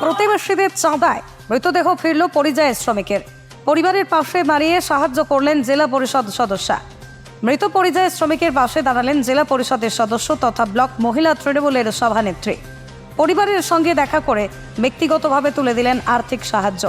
প্রতিবেশীদের চাঁদায়। মৃতদেহ ফিরল পরিযায় শ্রমিকের। পরিবারের পাশে দাঁড়িয়ে সাহায্য করলেন জেলা পরিষদ সদস্যা। মৃত পরিযায় শ্রমিকের পাশে দাঁড়ালেন জেলা পরিষদের সদস্য তথা ব্লক মহিলা তৃণমূলের সভানেত্রী। পরিবারের সঙ্গে দেখা করে ব্যক্তিগতভাবে তুলে দিলেন আর্থিক সাহায্য।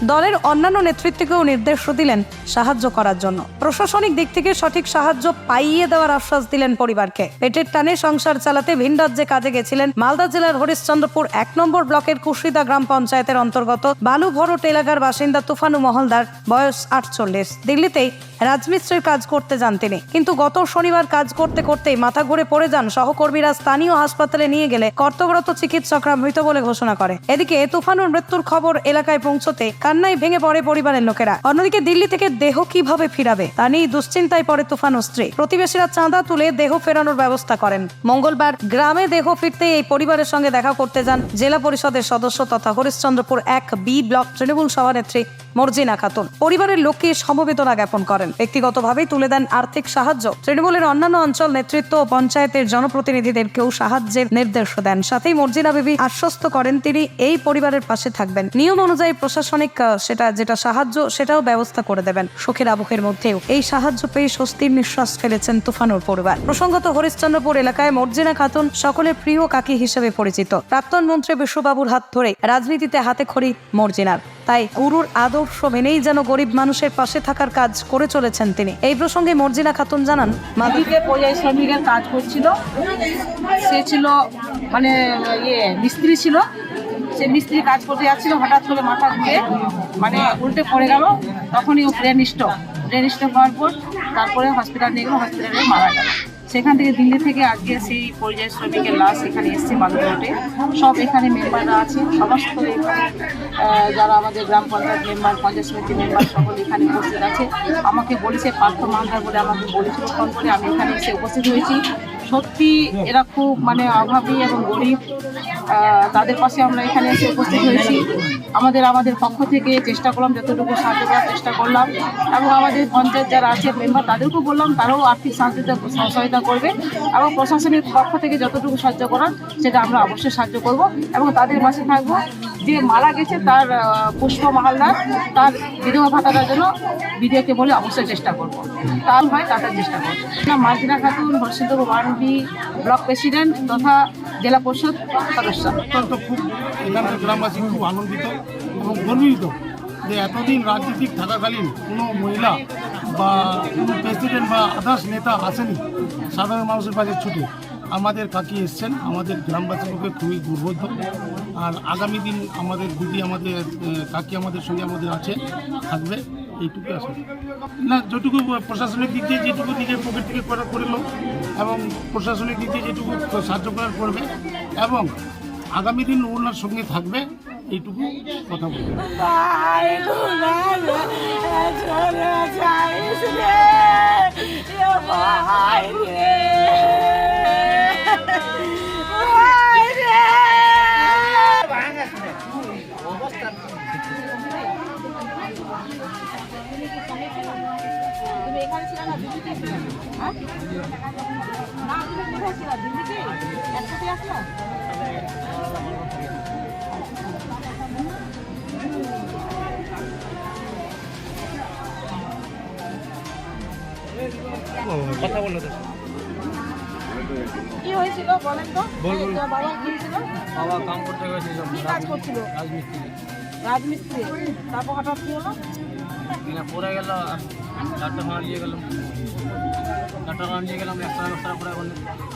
দলের অন্যান্য নেতৃত্বকেও নির্দেশ দিলেন সাহায্য করার জন্য। প্রশাসনিক দিক থেকে সঠিক সাহায্য পাইয়ে দেওয়ার আশ্বাস দিলেন পরিবারকে। পেটের টানে সংসার চালাতে ভিন রাজ্যে কাজে গেছিলেন মালদা জেলার হরিশ্চন্দ্রপুর এক নম্বর ব্লকের কুশিদা গ্রাম পঞ্চায়েতের অন্তর্গত বালু ভরট এলাকার বাসিন্দা তুফানু মহলদার, বয়স আটচল্লিশ। দিল্লিতেই রাজমিস্ত্রির কাজ করতে যান তিনি। কিন্তু গত শনিবার কাজ করতে করতেই মাথা ঘুরে পড়ে যান সহকর্মীরা স্থানীয় হাসপাতালে নিয়ে গেলে কর্তব্যরত চিকিৎসকরা মৃত বলে ঘোষণা করে। এদিকে তুফানুর মৃত্যুর খবর এলাকায় পৌঁছতে কান্নায় ভেঙে পড়ে পরিবারের লোকেরা। অন্যদিকে দিল্লি থেকে দেহ কীভাবে ফিরাবে, তা নিয়ে দুশ্চিন্তায় পড়ে তুফান স্ত্রী প্রতিবেশীরা চাঁদা তুলে দেহ ফেরানোর ব্যবস্থা করেন। মঙ্গলবার গ্রামে দেহ ফিরতে এই পরিবারের সঙ্গে দেখা করতে যান জেলা পরিষদের সদস্য তথা হরিশ্চন্দ্রপুর এক বি ব্লক তৃণমূল সভানেত্রী মর্জিনা খাতুন পরিবারের লোককে সমবেদনা জ্ঞাপন করেন। ব্যক্তিগতভাবেই তুলে দেন আর্থিক সাহায্য। তৃণমূলের অন্যান্য অঞ্চল নেতৃত্ব ও পঞ্চায়েতের জনপ্রতিনিধিদেরকেও সাহায্যের নির্দেশ দেন। সাথেই মর্জিনা বিবি আশ্বস্ত করেন, তিনি এই পরিবারের পাশে থাকবেন। নিয়ম অনুযায়ী প্রশাসনিক সেটা যেটা সাহায্য, সেটাও ব্যবস্থা করে দেবেন। সুখের আবহের মধ্যেও এই সাহায্য পেয়ে স্বস্তির নিঃশ্বাস ফেলেছেন তুফানুর পরিবার। প্রসঙ্গত হরিশ্চন্দ্রপুর এলাকায় মর্জিনা খাতুন সকলের প্রিয় কাকি হিসেবে পরিচিত। প্রাক্তন মন্ত্রী বিশ্ববাবুর হাত ধরে রাজনীতিতে হাতে খড়ি মর্জিনার। তাই গুরুর আদর্শ মেনেই যেন গরিব মানুষের পাশে থাকার কাজ করে চলেছেন তিনি। এই প্রসঙ্গে মর্জিনা খাতুন জানান মাদি মাদিকে পরিযায়ী শ্রমিকের কাজ করছিল। সে ছিল মানে ইয়ে মিস্ত্রি ছিল। সে মিস্ত্রি কাজ করতে যাচ্ছিল, হঠাৎ করে মাথা ঘুরে মানে উল্টে পড়ে গেল। তখনই ও ব্রেন স্ট্রোক ব্রেন স্ট্রোক হওয়ার পর তারপরে হসপিটাল নিয়ে গেল হসপিটালে মারা গেল। সেখান থেকে দিল্লি থেকে আজকে সেই পরিযায়ী শ্রমিকের লাশ এখানে এসছে বালুরঘাটে। সব এখানে মেম্বাররা আছে, সমস্ত এখানে যারা আমাদের গ্রাম পঞ্চায়েত মেম্বার, পঞ্চায়েত সমিতি মেম্বার সকল এখানে উপস্থিত আছে। আমাকে বলেছে, পার্থ মান্ধার বলে আমাকে বলেছিল ফোন করে আমি এখানে এসে উপস্থিত হয়েছি। সত্যি এরা খুব মানে অভাবী এবং গরিব। তাদের পাশে আমরা এখানে এসে উপস্থিত হয়েছি। আমাদের আমাদের পক্ষ থেকে চেষ্টা করলাম, যতটুকু সাহায্য করার চেষ্টা করলাম। এবং আমাদের পঞ্চায়েত যারা আছে, মেম্বার, তাদেরকেও বললাম, তারাও আর্থিক সাহায্য সহায়তা করবে। এবং প্রশাসনের পক্ষ থেকে যতটুকু সাহায্য করার, সেটা আমরা অবশ্যই সাহায্য করব। এবং তাদের পাশে থাকব। যে মারা গেছে, তার পুষ্প মাহালদার তার বিধবা ভাতাটার জন্য বিডিওকে বলে অবশ্যই চেষ্টা করব। তার হয় তাদের চেষ্টা করব। মার্জিনা খাতুন হরসিন্দর ওয়ান বি ব্লক প্রেসিডেন্ট তথা জেলা পরিষদ অত্যন্ত খুব এখানকার গ্রামবাসী খুব আনন্দিত এবং গর্বিত যে এতদিন রাজনীতিক থাকাকালীন কোনো মহিলা বা কোনো প্রেসিডেন্ট বা আদার্স নেতা আসেনি, সাধারণ মানুষের পাশে ছুটে। আমাদের কাকি এসছেন, আমাদের গ্রামবাসীর পক্ষে খুবই গর্ববোধ আর আগামী দিন আমাদের দিদি, আমাদের কাকি আমাদের সঙ্গে আমাদের আছে, থাকবে, এইটুকু আসলে না, যেটুকু প্রশাসনিক দিক দিয়ে, যেটুকু নিজের পকেট থেকে করা করল এবং প্রশাসনিক দিক দিয়ে যেটুকু সাহায্য করার করবে এবং আগামী দিন ওনার সঙ্গে থাকবে, এইটুকু কথা বলব। তুমি এখানে ছিল না, দিল্লিতে হ্যাঁ? না কোথায় ছিল? দিল্লিতে? একসাথে আসলো? কি হয়েছিল বলেন তো? বাবা কি হয়েছিল? বাবা কাম করতে গেছিল কি কাজ করছিল? রাজমিস্ত্রি। রাজমিস্ত্রি। তারপর হঠাৎ কি হলো? কিনা পড়ে গেল ডাক্তার খানা নিয়ে গেলাম। ডাক্তার খানা নিয়ে গেলাম এক্সট্রা এক্সট্রা করে এখন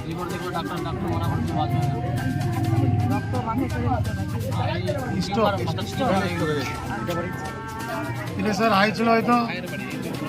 রিপোর্ট ডাক্তার ডাক্তার করছে বাদ রক্ত মাথায় চলে যেত নাকি? Stroke, এটা স্যার হাই ছিল হয়তো।